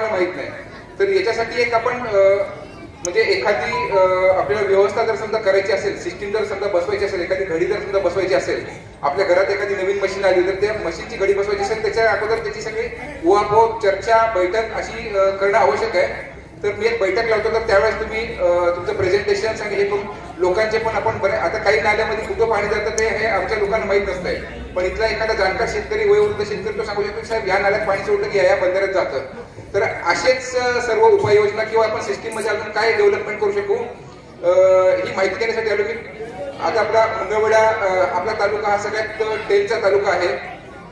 आपल्याला माहीत नाही. तर याच्यासाठी एक आपण म्हणजे एखादी आपल्याला व्यवस्था जर समजा करायची असेल सिस्टीम जर समजा बसवायची असेल एखादी घडी जर समजा बसवायची असेल आपल्या घरात एखादी नवीन मशीन आली तर त्या मशीनची घडी बसवायची असेल त्याच्या अगोदर त्याची सगळी उहापोह चर्चा बैठक अशी करणं आवश्यक आहे. तर मी एक बैठक लावतो तर त्यावेळेस तुम्ही तुमचं प्रेझेंटेशन आणि हे करून लोकांचे पण आपण बरे आता काही नाल्यामध्ये कुठं पाणी जातं ते हे आमच्या लोकांना माहीत नसतंय. पण इथला एखादा जाणकार शेतकरी वयोवृद्ध शेतकरी तो सांगू शकतो साहेब या नाल्यात पाणी सोडलं की या बंदरात जातं. तर असेच सर्व उपाययोजना किंवा आपण सिस्टीममध्ये अजून काय डेव्हलपमेंट करू शकू? ही माहिती देण्यासाठी आलो की आज आपला मंगळवेढा आपला तालुका हा सगळ्यात टेलचा तालुका आहे.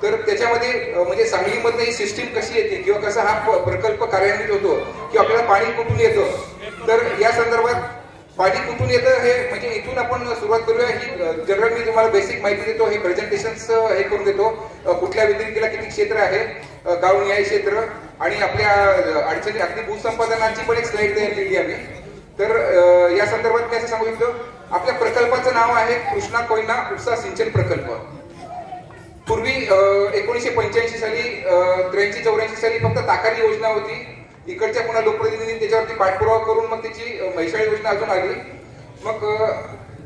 तर त्याच्यामध्ये म्हणजे सांगलीमधनं ही सिस्टीम कशी येते किंवा कसा हा प्रकल्प कार्यान्वित होतो किंवा आपल्याला पाणी कुठून येतं? तर या संदर्भात पाणी कुठून येतं हे म्हणजे इथून आपण सुरुवात करूया. ही जनरल मी तुम्हाला बेसिक माहिती देतो. हे प्रेझेंटेशन हे करून देतो. कुठल्या व्यतिरिक्तीला किती क्षेत्र आहे? अं, गावनिहाय क्षेत्र. आणि आपल्या अडचणी अगदी भूसंपादनाची पण एक स्लाईड तयार केली आम्ही. तर या संदर्भात मी असं सांगू इच्छितो आपल्या प्रकल्पाचं नाव आहे कृष्णा कोयना उपसा सिंचन प्रकल्प. पूर्वी एकोणीसशे पंच्याऐंशी साली त्र्याऐंशी चौऱ्याऐंशी साली फक्त ताकारी योजना होती. इकडच्या पुन्हा लोकप्रतिनिधींनी त्याच्यावरती पाठपुरावा करून मग त्याची अं, योजना अजून आली. मग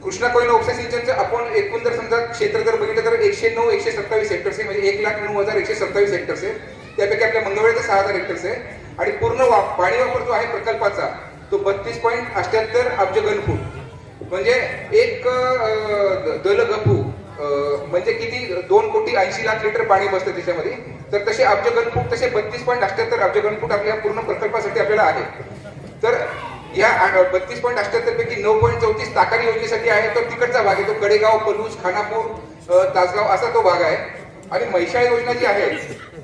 कृष्णा कोयना उपसा सिंचनचं आपण एकूण जर समजा क्षेत्र जर बघितलं तर एकशे नऊ एकशे सत्तावीस हेक्टर्स आहे. म्हणजे एक लाख नऊ हजार एकशे सत्तावीस हेक्टर्स आहे. त्यापैकी आपल्या मंगळवेळचं सहा हजार हेक्टर्स आहे. आणि पूर्ण वा पाणी वापर जो आहे प्रकल्पाचा तो बत्तीस पॉईंट अठ्याहत्तर अब्ज घनफूट म्हणजे एक दल गपू म्हणजे किती? दोन कोटी ऐंशी लाख लिटर पाणी बसतं त्याच्यामध्ये. तर तसे अब्ज घनफूट तसे बत्तीस पॉईंट अठ्याहत्तर अब्ज घनफूट आपल्या पूर्ण प्रकल्पासाठी आपल्याला आहे. तर या बत्तीस पॉईंट अठ्याहत्तर पैकी नऊ पॉईंट चौतीस ताकारी योजनेसाठी आहे तो तिकडचा भाग आहे तो कडेगाव पलूस खानापूर तासगाव असा तो भाग आहे. आणि म्हैसाळ योजना जी आहे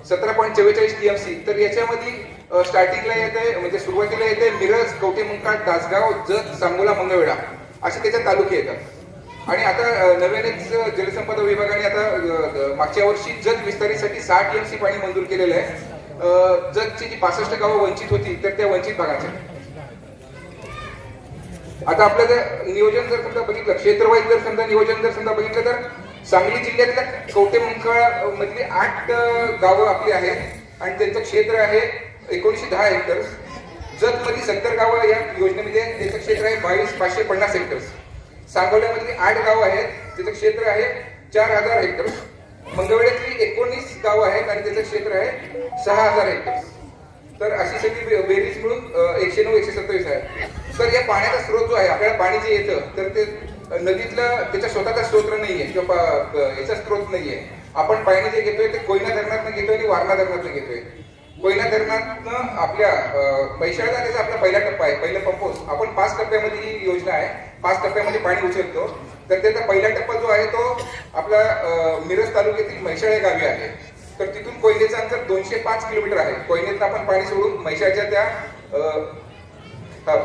सतरा पॉईंट चव्वेचाळीस टीएमसी तर याच्यामध्ये स्टार्टिंगला येते म्हणजे सुरुवातीला येते मिरज कवठेमंकाळ तासगाव जत सांगोला मंगळवेढा असे त्याच्या तालुके येतात. आणि आता नव्याने नव्यानेच जलसंपदा विभागाने आता मागच्या वर्षी जत विस्तारीसाठी साठ एम सी पाणी मंजूर केलेलं आहे. जतची जी पासष्ट गावं वंचित होती तर त्या वंचित भागाच्या. आता आपलं जर नियोजन जर समजा बघितलं क्षेत्रवाईज जर समजा नियोजन जर समजा बघितलं तर सांगली जिल्ह्यातल्या कवटेमंकाळ मधली आठ गावं आपली आहेत आणि त्यांचं क्षेत्र आहे एकोणीसशे दहा हेक्टर्स जत सत्तर गावं या योजनेमध्ये त्याचं क्षेत्र आहे बावीस पाचशे पन्नास हेक्टर्स सांगोल्यामधली आठ गावं आहेत त्याचं क्षेत्र आहे चार हजार हेक्टर मंगळवेड्यातली एकोणीस गाव आहेत आणि त्याचं क्षेत्र आहे सहा हजार हेक्टर तर अशी सगळी बेरीज मिळून एकशे नऊ एकशे सत्तावीस आहे. तर या पाण्याचा स्रोत जो आहे आपल्याला पाणी जे येतं तर ते नदीतलं त्याचा स्वतःचा स्रोत नाहीये किंवा याचा स्रोत नाहीये. आपण पाणी जे घेतोय ते कोयना धरणातनं घेतोय आणि वारणा धरणातनं घेतोय. कोयना धरणातनं आपल्या पैशाळा त्याचा आपला पहिला टप्पा आहे पहिला पंपोस. आपण पाच टप्प्यामध्ये ही योजना आहे. पाच टप्प्यामध्ये पाणी उचलतो. तर त्याचा पहिला टप्पा जो आहे तो आपला मिरज तालुक्यातील म्हैसाळ या गावी आहे. तर तिथून कोयनेचं अंतर दोनशे पाच किलोमीटर आहे. कोयनेतनं आपण पाणी सोडून म्हैशाच्या त्या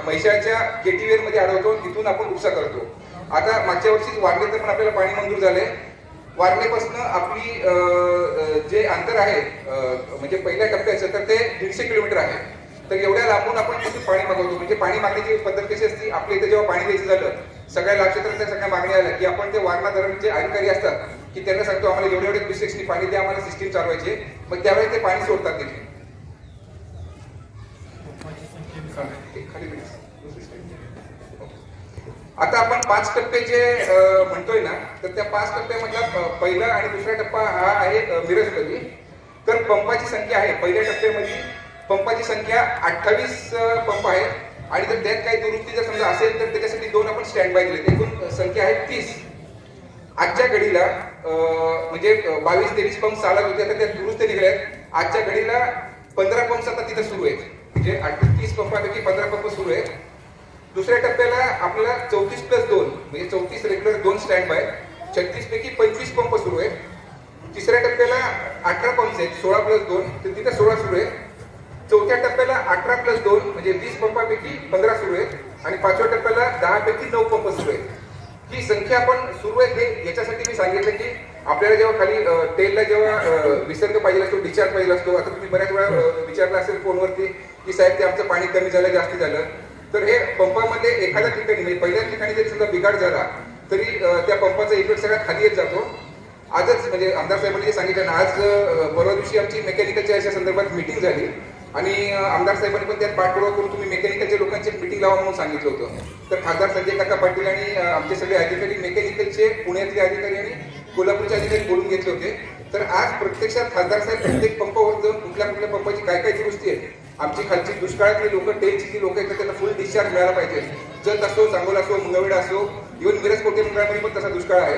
म्हैशाच्या हा, मध्ये अडवतो तिथून आपण उपसा करतो. आता मागच्या वर्षी तर पण आपल्याला पाणी मंजूर झाले. वारणेपासून आपली जे अंतर आहे म्हणजे पहिल्या टप्प्याचं तर ते दीडशे किलोमीटर आहे. तर एवढ्या लांबून आपण किती पाणी मागवतो. म्हणजे पाणी मागण्याची पद्धत कशी असते? आपल्या इथे जेव्हा पाणी द्यायचं झालं सगळ्या लाक्षेत्रांच्या सगळ्या मागण्या आल्या की आपण ते वारणा धरणचे अधिकारी असतात की त्यांना सांगतो आम्हाला एवढे एवढे क्युसेक्सनी पाणी द्या आम्हाला सिस्टीम चालवायची मग त्यावेळी ते पाणी सोडतात तिथे. आता आपण पाच टप्पे जे म्हणतोय ना तर त्या पाच टप्प्यामधला पहिला आणि दुसरा टप्पा हा आहे अ, मिरजमध्ये. तर पंपाची संख्या आहे पहिल्या टप्प्यामध्ये पंपाची संख्या अठ्ठावीस पंप आहे. आणि जर त्यात काही दुरुस्ती जर समजा असेल तर त्याच्यासाठी दोन आपण स्टँड बाय दिले एकूण संख्या आहे तीस. आजच्या घडीला म्हणजे बावीस तेवीस पंप चालत होते आता त्या दुरुस्त निघाल्यात. आजच्या घडीला पंधरा पंप आता तिथे सुरू आहेत. म्हणजे आठ तीस पंपापैकी पंधरा पंप सुरू आहेत. दुसऱ्या टप्प्याला आपल्याला चौतीस प्लस दोन म्हणजे चौतीस रेग्युलर दोन स्टँड बाय छत्तीस पैकी पंचवीस पंप सुरू आहेत. तिसऱ्या टप्प्याला अठरा पंप आहेत सोळा प्लस दोन तर तिथे सोळा सुरू आहेत. चौथ्या टप्प्याला अठरा प्लस दोन म्हणजे वीस पंपापैकी पंधरा सुरू आहेत. आणि पाचव्या टप्प्याला दहा पैकी नऊ पंप सुरू आहेत. ही संख्या आपण सुरू आहे. हे याच्यासाठी मी सांगितलं की आपल्याला जेव्हा खाली तेलला टेलला जेव्हा विसर्ग पाहिजे असतो डिस्चार्ज पाहिजे असतो आता तुम्ही बऱ्याच वेळा विचारला विचारलं असेल फोनवरती की साहेब ते आमचं पाणी कमी झालं जास्त झालं. तर हे पंपामध्ये एखाद्या ठिकाणी म्हणजे पहिल्या ठिकाणी जरी समजा बिघाड झाला तरी त्या पंपाचा इफेक्ट सगळ्यात खाली येत जातो. आजच म्हणजे आमदार साहेबांनी जे सांगितलं ना आज परवा दिवशी आमची मेकॅनिकलच्या याच्या संदर्भात मिटिंग झाली. आणि आमदार साहेबांनी पण त्यात पाठपुरावा करून तुम्ही मेकॅनिकलच्या लोकांची मिटिंग लावा म्हणून सांगितलं होतं. तर खासदार संजय काका पाटील आणि आमचे सगळे अधिकारी मेकॅनिकलचे पुण्यातले अधिकारी आणि कोल्हापूरचे अधिकारी बोलून घेतले होते. तर आज प्रत्यक्षात खासदार साहेब प्रत्येक पंपावर जाऊन कुठल्या कुठल्या पंपाची काय काय दुरुस्ती आहे आमची खालची दुष्काळातली लोक टेनची जी लोक आहेत त्यांना फुल डिस्चार्ज मिळाला पाहिजे. जत असो चांगोला असो मुंगवेडा असो इव्हन मिरज कोटे मंडळामध्ये पण तसा दुष्काळ आहे.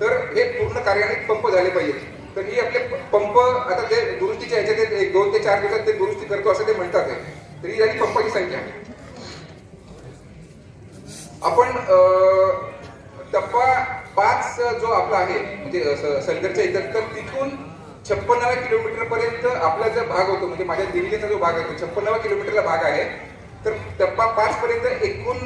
तर हे पूर्ण कार्यान्वित पंप झाले पाहिजेत. तर ही आपले पंप आता ते दुरुस्तीच्या ह्याच्यात ते एक दोन ते चार दिवसात ते दुरुस्ती करतो असं ते म्हणतात तर ही झाली पंपाची संख्या. आपण टप्पा पाच जो आपला आहे म्हणजे सलगरच्या इथं तर तिथून छप्पन्नाव्या किलोमीटर पर्यंत आपला जो भाग होतो म्हणजे माझ्या दिल्लीचा जो भाग आहे तो छप्पन्नाव्या किलोमीटरला भाग आहे. तर टप्पा पाच पर्यंत एकूण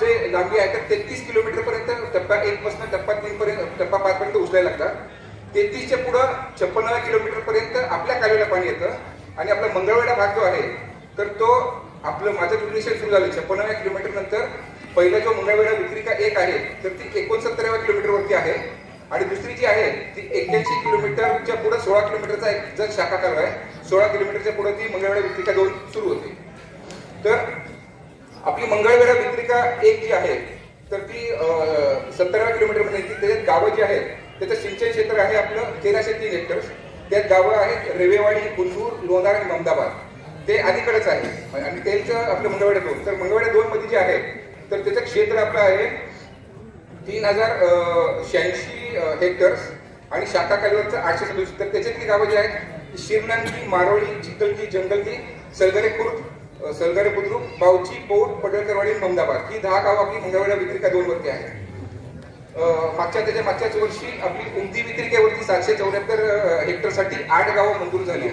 जे लांबी आहे तर तेहतीस किलोमीटर पर्यंत टप्पा एक पासून टप्पा तीन पर्यंत टप्पा पाच पर्यंत उचलायला लागतात. तेहतीसच्या पुढं छप्पन्नव्या किलोमीटर पर्यंत आपल्या कालव्याला पाणी येतं आणि आपला मंगळवेढा भाग जो आहे तर तो आपलं माझं रिलेशन सुरू झालं. छप्पन्नाव्या किलोमीटर नंतर पहिला जो मंगळवेढा विक्रिका एक आहे तर ती एकोणसत्तराव्या किलोमीटरवरती आहे. आणि दुसरी जी आहे ती एक्क्याऐंशी किलोमीटरच्या पुढे सोळा किलोमीटरचा एक जर शाखा कालवा आहे. सोळा किलोमीटरच्या पुढे ती मंगळवेढा विक्रिका दोन सुरू होते. तर आपली मंगळवेढा विक्रिका एक जी आहे तर ती सत्तराव्या किलोमीटरमध्ये येते त्याच्यात गावं जी आहेत त्याचं सिंचन क्षेत्र आहे आपलं तेराशे तीन हेक्टर्स त्यात गावं आहेत रेवेवाडी कुंदूर लोणार आणि ममदाबाद. ते अलीकडेच आहे. आणि त्यांचं आपलं मंगळवाड्या दोन. तर मंगळवाड्या दोन मध्ये जे आहे तर त्याचं क्षेत्र आपलं आहे तीन हजार शहाऐंशी हेक्टर्स आणि शाखा कालव्याचं आठशे सदुसष्ट तर त्याच्यातली गावं जी आहेत शिरनांकी मारोळी चिकलकी जंगलकी सलगरे खुर्द अ, सलगरे बुद्रुक बावची पौड पडळकरवाडी ममदाबाद. ही दहा गावं आपली मंगळवेढा विक्रिका दोन वरती आहेत. मागच्या त्याच्या मागच्याच वर्षी आपली उमदी विक्रिकेवरती सातशे चौऱ्याहत्तर हेक्टरसाठी आठ गावं मंजूर झाली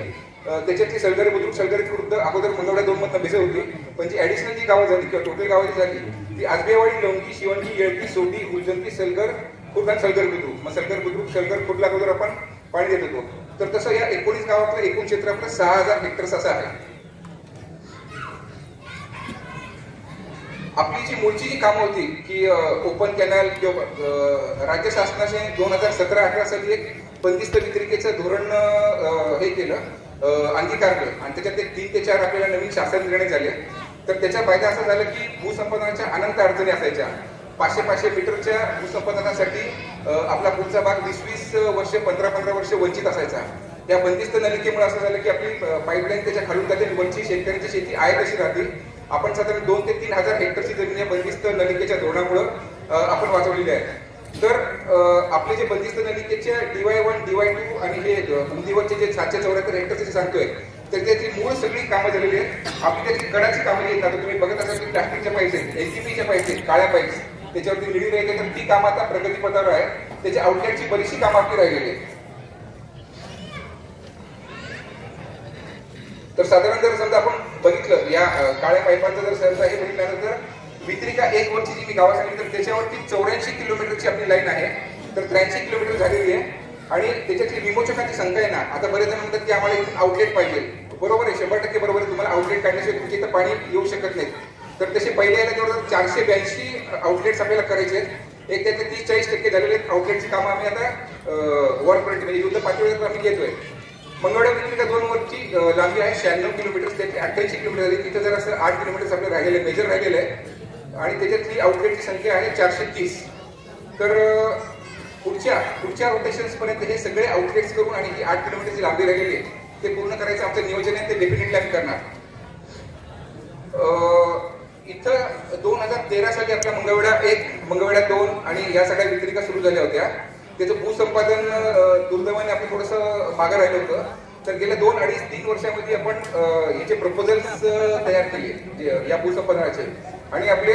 अ, त्याच्यातली सलगरे बुद्रुक सलगरी विरुद्ध अगोदर मंगळवेढा दोन मधनं बेसर होती. पण जी ॲडिशनल जी गावं झाली किंवा टोटल गावं जी झाली ती आजबेवाडी लोंगी शिवंगी येळकी सोडी गुलजंती सलगर खुर्द आणि सलगर बुद्रुक. मग सलगर बुद्रुक सलगर खुर्दला अगोदर आपण पाणी देत होतो. तर तसं या एकोणीस गावातलं एकूण क्षेत्र आपलं सहा हजार हेक्टर्स असं आहे. आपली जी मूळची जी कामं होती की ओपन कॅनल किंवा राज्य शासनाने दोन हजार सतरा अठरा साली एक बंदिस्त विक्रिकेचं धोरण हे केलं अंगीकारलं आणि त्याच्यात एक तीन ते चार आपल्याला नवीन शासन निर्णय झाले. तर त्याचा फायदा असा झाला की भूसंपादनाच्या अनंत अडचणी असायच्या. पाचशे पाचशे मीटरच्या भूसंपादनासाठी आपला पुढचा भाग वीस वीस वर्ष पंधरा पंधरा वर्ष वंचित असायचा. त्या बंदिस्त नलिकेमुळे असं झालं की आपली पाईपलाईन त्याच्या खालून जाते वंचित शेतकऱ्यांची शेती आहे तशी राहते. आपण साधारण दोन ते तीन हजार हेक्टरची जमीन या बंदिस्त नलिकेच्या धोरणामुळं आपण वाचवलेली आहे. तर आपले जे बंदिस्त नलिकेचे डीवाय वन डीवाय टू आणि हे हुंदीवरचे जे सातशे चौऱ्याहत्तर हेक्टरचे जे सांगतोय तर त्याची मूळ सगळी कामं झालेली आहेत. आपली त्याची गडाची कामं येत आता तुम्ही बघत असाल की प्लास्टिकच्या पाईप्स आहेत एनसीपीच्या पाईप्स आहेत काळ्या पाईप्स त्याच्यावरती निळी राहिली तर ती कामं आता प्रगतीपथावर आहे त्याच्या आउटलेटची बरीचशी कामं आपली राहिलेली आहेत. तर साधारण जर समजा आपण बघितलं. या काळ्या पाईपांचं जर सहसा हे बघितल्यानंतर वितरिका एक वरची जी मी गावा सांगितली तर त्याच्यावरती चौऱ्याऐंशी किलोमीटरची आपली लाईन आहे. तर त्र्याऐंशी किलोमीटर झालेली आहे. आणि त्याच्यातली विमोचकांची संख्या आहे ना आता बरेच जण म्हणतात की आम्हाला इथून आउटलेट पाहिजे. बरोबर आहे शंभर टक्के बरोबर आहे. तुम्हाला आउटलेट काढण्याशिवाय तुमच्या इथं पाणी येऊ शकत नाही. तर तसे पहिले याला जवळजवळ चारशे ब्याऐंशी आउटलेट्स आपल्याला करायचे आहेत. एक त्यातले तीस चाळीस टक्के झालेले आहेत. आउटलेटची कामं आम्ही आता वर म्हणजे युद्ध पातळीवर आम्ही घेतोय. मंगळवेढा विक्रिका दोन वरची लांबी आहे शहाण्णव किलोमीटर त्याची अठ्ठ्याऐंशी किलोमीटर झाली तिथं जर असं आठ किलोमीटर आपलं राहिलेलं मेजर राहिलेलं आहे. आणि त्याच्यातली आउटलेटची संख्या आहे चारशे तीस. तर पुढच्या पुढच्या रोटेशन्सपर्यंत हे सगळे आउटलेट्स करून आणि ही आठ किलोमीटरची लांबी राहिलेली आहे ते पूर्ण करायचं आमचं नियोजन आहे ते डेफिनेटली आम्ही करणार. इथं दोन हजार तेरा साली आपल्या मंगळवेढा एक मंगळवेढा दोन आणि या सगळ्या विक्रिका सुरू झाल्या होत्या. त्याचं भूसंपादन दुर्दैवाने आपण थोडंसं मागं राहिलं होतं. तर गेल्या दोन अडीच तीन वर्षामध्ये आपण याचे प्रपोजल्स तयार केले या भूसंपादनाचे. आणि आपले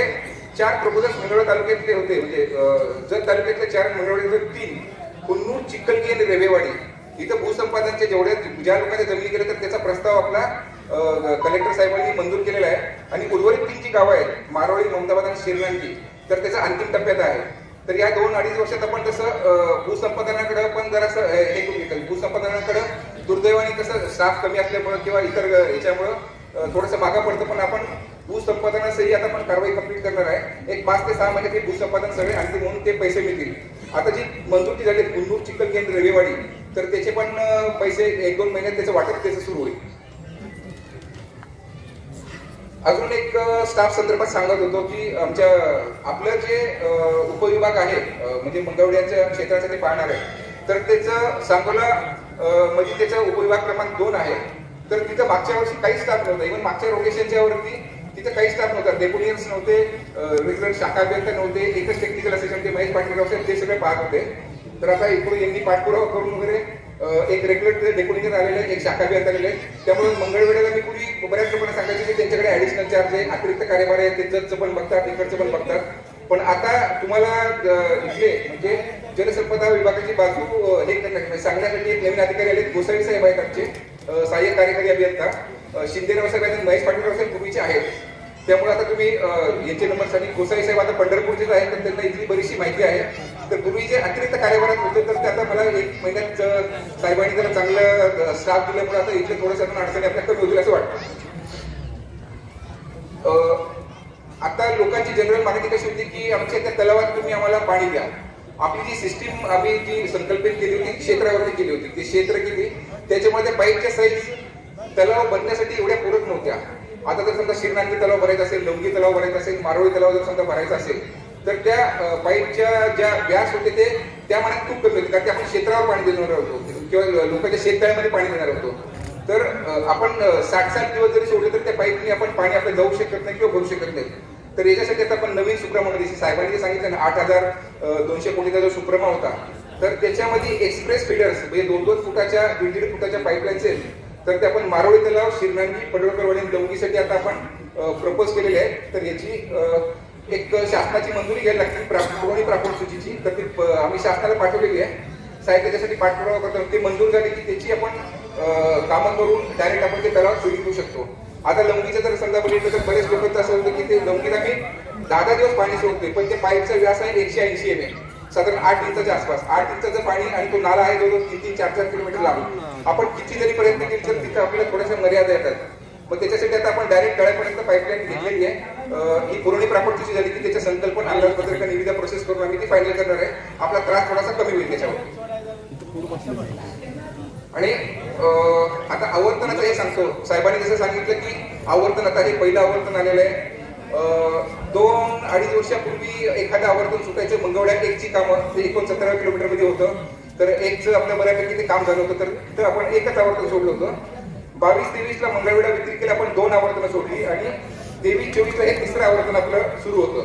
चार प्रपोजल्स मंडळ तालुक्यातले होते. म्हणजे जर जत तालुक्यातले चार मंडळ म्हणजे तीन कुन्नूर चिखलगी आणि रेवेवाडी इथं भूसंपादनचे जेवढे ज्या लोकांच्या जमिनी गेल्या तर त्याचा प्रस्ताव आपला कलेक्टर साहेबांनी मंजूर केलेला आहे. आणि उर्वरित तीन जी गावं आहेत मारोळी ममताबाद आणि शिरनांकी तर त्याचा अंतिम टप्प्यात आहे. तर या दोन अडीच वर्षात आपण तसं भूसंपादनाकडं भूसंपादनाकडे पण जरासं हे करून घेतलं भूसंपादनाकडे दुर्दैवाने कसं स्टाफ कमी असल्यामुळं किंवा इतर याच्यामुळं थोडंसं मागा पडतं. पण आपण भूसंपादनासही आता आपण कारवाई कंप्लीट करणार आहे. एक पाच ते सहा महिन्यात हे भूसंपादन सगळे अंतिम म्हणून ते पैसे मिळतील. आता जी मंजुरी झाली गुंडूर चिकन केंद्र रविवाडी तर त्याचे पण पैसे एक दोन महिन्यात त्याचं वाटप त्याचं सुरू होईल. अजून एक स्टाफ संदर्भात सांगत होतो की आमच्या आपलं जे उपविभाग आहे म्हणजे म्हणजे क्षेत्राचं ते पाहणार आहे तर त्याचं सांगोला म्हणजे त्याचा उपविभाग क्रमांक दोन आहे. तर तिथं मागच्या वर्षी काही स्टाफ नव्हता. इव्हन मागच्या रोटेशनच्या वरती तिथं काही स्टाफ नव्हता. डेप्युटियन्स नव्हते रेग्युलर शाखा अभियंता नव्हते एकच टेक्निकल असिस्टंट ते महेश पाटील असेल ते सगळे पाहत होते. तर आता इकडून यांनी पाठपुरावा करून वगैरे एक रेग्युलर डेप्युटेशन आलेले आहे एक शाखा अभियंता आलेले त्यामुळे मंगळवेळेला मी पूर्वी बऱ्याच लोकांना सांगायचे की त्यांच्याकडे ऍडिशनल चार्ज आहे अतिरिक्त कार्यभार आहे ते पण बघतात इकडचं पण बघतात. पण आता तुम्हाला इथले म्हणजे जलसंपदा विभागाची बाजू हे करण्यासाठी म्हणजे सांगण्यासाठी एक नवीन अधिकारी आले गोसावी साहेब आहेत आमचे सहाय्यक कार्यकारी अभियंता. शिंदे शिंदेराव साहेब आहेत महेश पाटील साहेब पूर्वीचे आहेत. त्यामुळे आता तुम्ही अ, यांचे नंबरसाठी गोसाई साहेब आता पंढरपूरचेच आहेत तर त्यांना इथली बरीचशी माहिती आहे. तर पूर्वी जे अतिरिक्त कार्यभारात होते तर ते आता मला एक महिन्यात साहेबांनी जरा चांगलं स्टाफ दिल्यामुळे आता इथले थोडंसं अडचणी आपल्या कमी होतील असं वाटतं. आता लोकांची जनरल माहिती कशी होती की आमच्या त्या तलावात तुम्ही आम्हाला पाणी द्या. आपली जी सिस्टीम आम्ही जी संकल्पित केली होती क्षेत्रावरती केली होती ती क्षेत्र केली त्याच्यामध्ये बाईकच्या साईज तलाव बनण्यासाठी एवढ्या पूरक नव्हत्या. आता जर समजा शिरनांगी तलाव भरायचा असेल लवंगी तलाव भरायचा असेल मारोळी तलाव जर समजा भरायचा असेल तर त्या पाईपच्या ज्या व्यास होते ते त्या मनात खूप कमी होते. कारण की आपण क्षेत्रावर पाणी देणार होतो. किंवा लोकांच्या शेततळ्यामध्ये पाणी देणार होतो. तर आपण साठ साठ दिवस जरी सोडले तर त्या पाईपनी आपण पाणी आपलं जाऊ शकत नाही किंवा भरू शकत नाही. तर याच्यासाठी आता आपण नवीन सुप्रमा मध्ये साहेबांनी जे सांगितलं ना आठ हजार दोनशे कोटीचा जो सुप्रमा होता तर त्याच्यामध्ये एक्सप्रेस फिडर्स म्हणजे दोन दोन फुटाच्या दीड दीड फुटाच्या पाईपलाईन्स आहेत तर ते आपण मारोळी तलाव शिरनांगी पडवळकरवाडी लवंगीसाठी आता आपण प्रपोज केलेले आहे तर याची एक शासनाची मंजुरी घ्यायला लागते प्रा- पुरवणी प्रापड सूचीची. तर ती प- आम्ही शासनाला पाठवलेली आहे. साहेब त्याच्यासाठी पाठपुरावा करतो ते मंजूर झाले की त्याची आपण कामं करून डायरेक्ट आपण ते तलाव सुरू देऊ शकतो. आता लंगीचं जर समजा बघितलं तर बरेच लोक असं होतं की ते लंगीला मी दहा दहा दिवस पाणी सोडतोय. पण ते पाईपचा व्यास आहे एकशे ऐंशी एम एम साधारण आठ इंचाच्या आसपास. आठ इंचाचं पाणी आणि तो नाला आहे जवळजवळ तीन तीन चार चार किलोमीटर लांब. आपण किती जरी प्रयत्न केले तर तिथे आपल्याला थोड्याशा मर्यादा येतात. मग त्याच्यासाठी आता आपण डायरेक्ट तळ्यापर्यंत पाईपलाईन घेतलेली आहे. ही पुरवणी प्रापडची झाली की त्याच्या संकल्पना अंदाजपत्रक निविदा प्रोसेस करून आम्ही ती फायनल करणार आहे. आपला त्रास थोडासा कमी होईल त्याच्यावर. आणि आता आवर्तनाचं हे सांगतो. साहेबांनी जसं सांगितलं की आवर्तन आता हे पहिलं आवर्तन आलेलं आहे. दोन अडीच वर्षापूर्वी एखादं आवर्तन सुटायचं. मंगवड्या एकची कामं ते एकोणसत्तराव्या किलोमीटरमध्ये होतं. तर एकचं आपल्या बऱ्यापैकी ते काम झालं होतं. तर तर आपण एकच आवर्तन सोडलं होतं. बावीस तेवीस ला मंगळवेढा व्यतिरिक्त आपण दोन आवर्तनं सोडली. आणि तेवीस चोवीस ला हे तिसरं आवर्तन आपलं सुरू होतं.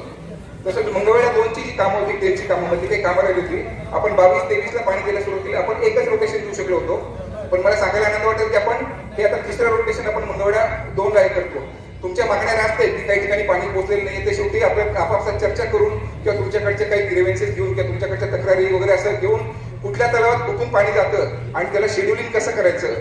तसंच मंगळवेढा दोनची जी कामं होती तेलची कामं होती काही कामं राहिली होती. आपण बावीस तेवीस ला पाणी द्यायला सुरू केली. आपण एकच रोटेशन देऊ शकलो होतो. पण मला सांगायला आनंद वाटेल की आपण हे आता तिसरं रोटेशन आपण मंगळवेढा दोन ला हे करतो. तुमच्या मागण्या रास्त की काही ठिकाणी पाणी पोहोचलेलं नाही ते शेवटी आपल्या आपापसात चर्चा करून किंवा तुमच्याकडचे काही ग्रेव्हन्सेस घेऊन किंवा तुमच्याकडच्या तक्रारी वगैरे असं घेऊन कुठल्या तलावात कुठून पाणी जातं आणि त्याला शेड्युलिंग कसं करायचं?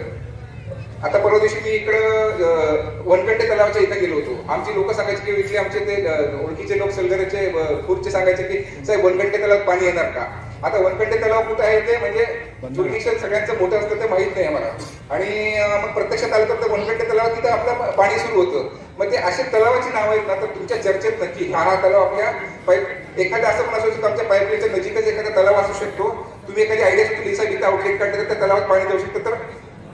आता परवा दिवशी मी इकडं वनकंटे तलावाच्या इथं गेलो होतो. आमची लोक सांगायचे की इथले आमचे ते ओळखीचे लोक सलगरेचे खुर्चे सांगायचे की साहेब वनकंडे तलावात पाणी येणार का? आता वनकंटे तलाव कुठं आहे ते म्हणजे जुडिशियल सगळ्यांचं मोठं असतं ते माहीत नाही आम्हाला. आणि मग प्रत्यक्षात आलं तर वनकंटे तलावात तिथं आपलं पाणी सुरू होतं. मग ते असे तलावाची नावं आहेत ना तर तुमच्या चर्चेत नक्की. हा हा तलाव आपल्या पाईप एखादा असं पण असू शकतो आमच्या पाईपलाईनच्या नजीकच एखादा तलाव असू शकतो. तुम्ही एखादी आयडिया सुचली लिसा इथं आउटलेट काढलं तर त्या तलावात पाणी देऊ शकतं. तर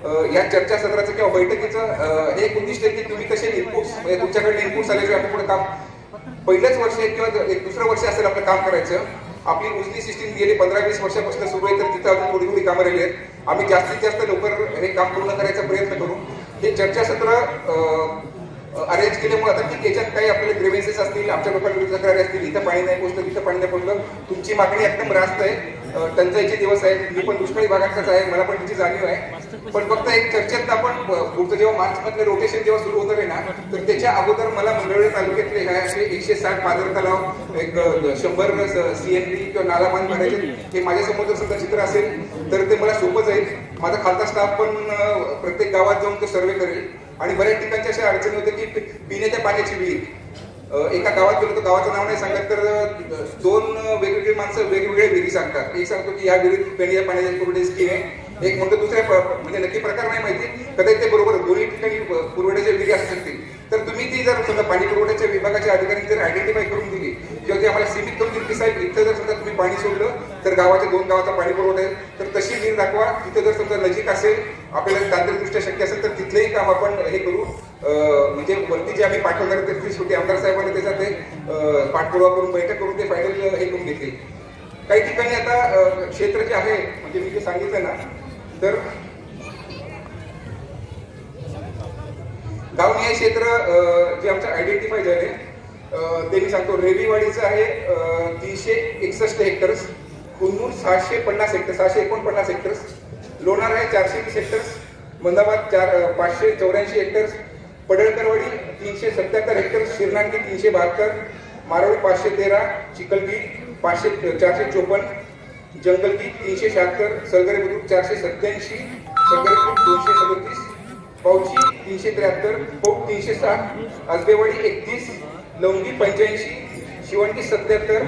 या या चर्चासत्राचं किंवा बैठकीचं हे एक उद्दिष्ट आहे की तुम्ही कसे इनपुट्स म्हणजे तुमच्याकडे इनपुट्स आल्याशिवाय आपण पुढे काम पहिलंच वर्ष आहे किंवा एक दुसरं वर्ष असेल आपलं काम करायचं. आपली उजनी सिस्टीम गेली पंधरा वीस वर्षापासून सुरू आहे तर तिथं अजून थोडी थोडी कामं राहिली आहेत. आम्ही जास्तीत जास्त लवकर हे काम पूर्ण करायचा प्रयत्न करू. हे चर्चासत्र अरेंज केल्यामुळे आता ठीक याच्यात काही आपल्याला ग्रेव्हेन्सेस असतील आमच्या लोकांविरुद्ध तक्रारी असतील इथं पाणी नाही पोचलं तिथं पाणी नाही पोचलं तुमची मागणी एकदम रास्त आहे. टंचाईचे दिवस आहेत. मी पण दुष्काळी भागातच आहे मला पण त्याची जाणीव आहे. पण फक्त एक चर्चेत आपण पुढचं जेव्हा मार्च मधलं रोटेशन जेव्हा सुरू होतं आहे ना तर त्याच्या अगोदर मला मंगळवेळ तालुक्यातले काय असे एकशे साठ पादर तलाव एक शंभर सीएनडी किंवा नालामान भरायचे हे माझ्यासमोर जर समजा चित्र असेल तर ते मला सोपं जाईल. माझा खालचा स्टाफ पण प्रत्येक गावात जाऊन तो सर्वे करेल. आणि बऱ्याच ठिकाणच्या अशा अडचणी होत्या की पिण्याच्या पाण्याची विहीर एका गावात गेलो तर गावाचं नाव नाही सांगत तर दोन वेगवेगळी माणसं वेगवेगळ्या विहिरी सांगतात. एक सांगतो की या विहिरीत पिण्याच्या पाण्याची पुरवठ्याची स्कीम आहे. एक म्हणतो दुसऱ्या म्हणजे नक्की प्रकार नाही माहिती कदाचित ते बरोबर दोन्ही ठिकाणी पुरवठ्याच्या विहिरी असू शकतील. किती जर समजा पाणी पुरवठ्याच्या विभागाच्या अधिकाऱ्यांनी जर आयडेंटिफाय करून दिली किंवा ते आम्हाला सीमित करून दिली की साहेब इथं जर समजा तुम्ही पाणी सोडलं तर गावाच्या दोन गावाचा पाणी पुरवठा आहे तर तशी विहीर दाखवा. तिथं जर समजा नजीक असेल आपल्याला तांत्रिकदृष्ट्या शक्य असेल तर तिथलंही काम आपण हे करू. म्हणजे वरती जे आम्ही पाठवणार ते शेवटी आमदार साहेबांनी त्याचा ते पाठपुरावा करून बैठक करून ते फायनल हे करून घेतले. काही ठिकाणी आता क्षेत्र जे आहे म्हणजे मी जे सांगितलं ना तर गावनिहाय क्षेत्र जे आमचं आयडेंटिफाय झाले ते मी सांगतो. रेवीवाडीचं आहे तीनशे एकसष्ट हेक्टर्स कुन्नूर सहाशे पन्नास हेक्टर सहाशे एकोणपन्नास हेक्टर्स लोणार आहे चारशे वीस हेक्टर्स मंदाबाद चार पाचशे चौऱ्याऐंशी हेक्टर्स पडळकरवाडी तीनशे सत्याहत्तर हेक्टर्स शिरनांगी तीनशे बहात्तर मारवडी पाचशे तेरा चिकलगी पाचशे चारशे चोपन्न जंगलगी तीनशे शहात्तर सरगरे बुद्रुक चारशे सत्याऐंशी सरगरे दोनशे सदतीस पावची तीनशे त्र्याहत्तर पोप तीनशे साठ आजबेवाडी एकतीस लवंगी पंच्याऐंशी शिवंगी सत्याहत्तर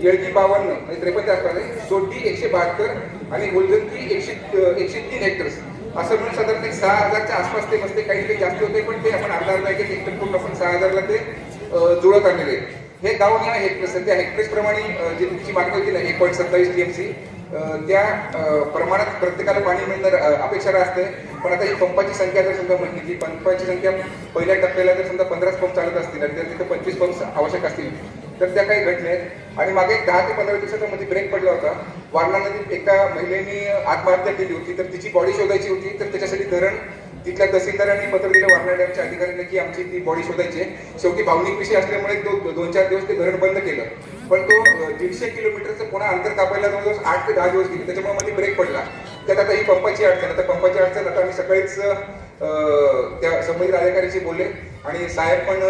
येळगी बावन्न म्हणजे त्रेपन्न आसपास सोटी एकशे बहात्तर आणि गुलजंती एकशे एकशे तीन हेक्टर्स असं म्हणून साधारण एक सहा हजारच्या आसपास ते बसते काही काही जास्त होते पण ते आपण अर्धा अर्धा एक हेक्टर करून आपण सहा हजारला ते जुळत आणलेले हे गाव हेक्टर सध्या हेक्टर्स प्रमाणे जे तुमची मागणी होती ना एक पॉईंट सत्तावीस टीएमसी त्या प्रमाणात प्रत्येकाला पाणी मिळणार अपेक्षा असते पण आता ही पंपाची संख्या जर समजा म्हटली की पंपाची संख्या पहिल्या टप्प्याला जर समजा पंधराच पंप चालत असतील आणि जर तिथे पंचवीस पंप आवश्यक असतील तर त्या काही घटना आहेत. आणि मागे एक दहा ते पंधरा दिवसाचा मध्ये ब्रेक पडला होता. वारणा नदीत एका महिलेने आत्महत्या केली होती तर तिची बॉडी शोधायची होती. तर त्याच्यासाठी धरण तिथल्या तहसीलदारांनी पत्र दिलं वारणा डॅमच्या अधिकाऱ्यांनी की आमची ती बॉडी शोधायची आहे. शेवटी भावनिक विषय असल्यामुळे तो दोन चार दिवस ते धरण बंद केलं. पण तो दीडशे किलोमीटरचं पुन्हा अंतर कापायला जवळजवळ आठ ते दहा दिवस गेले. त्याच्यामुळे मध्ये ब्रेक पडला. त्यात आता ही पंपाची अडचण. आता पंपाची अडचण आता आम्ही सकाळीच अं, त्या संबंधित अधिकाऱ्याशी बोलले. आणि साहेब पण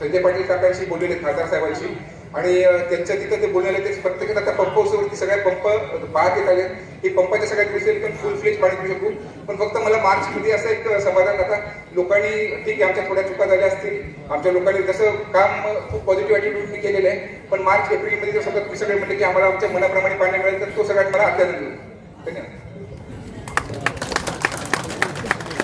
संजय पाटील काकांशी बोललेले खासदार साहेबांशी. आणि त्यांच्या तिथं ते बोललेले ते प्रत्येक आता पंप हाऊसवरती सगळ्या पंप पाहत येत आले हे पंपाच्या सगळ्यात दिसेल पण फुल फ्लेज पाणी पिऊ शकू. पण फक्त मला मार्चमध्ये असं एक समाधान आता लोकांनी ठीक आहे आमच्या थोड्या चुका झाल्या असतील. आमच्या लोकांनी जसं काम खूप पॉझिटिव्ह ॲटिट्यूडने केलेलं आहे पण मार्च एप्रिलमध्ये जर सगळं सगळे म्हटलं की आम्हाला आमच्या मनाप्रमाणे पाणी मिळेल तर तो सगळ्यात मला अत्यानंद धन्यवाद.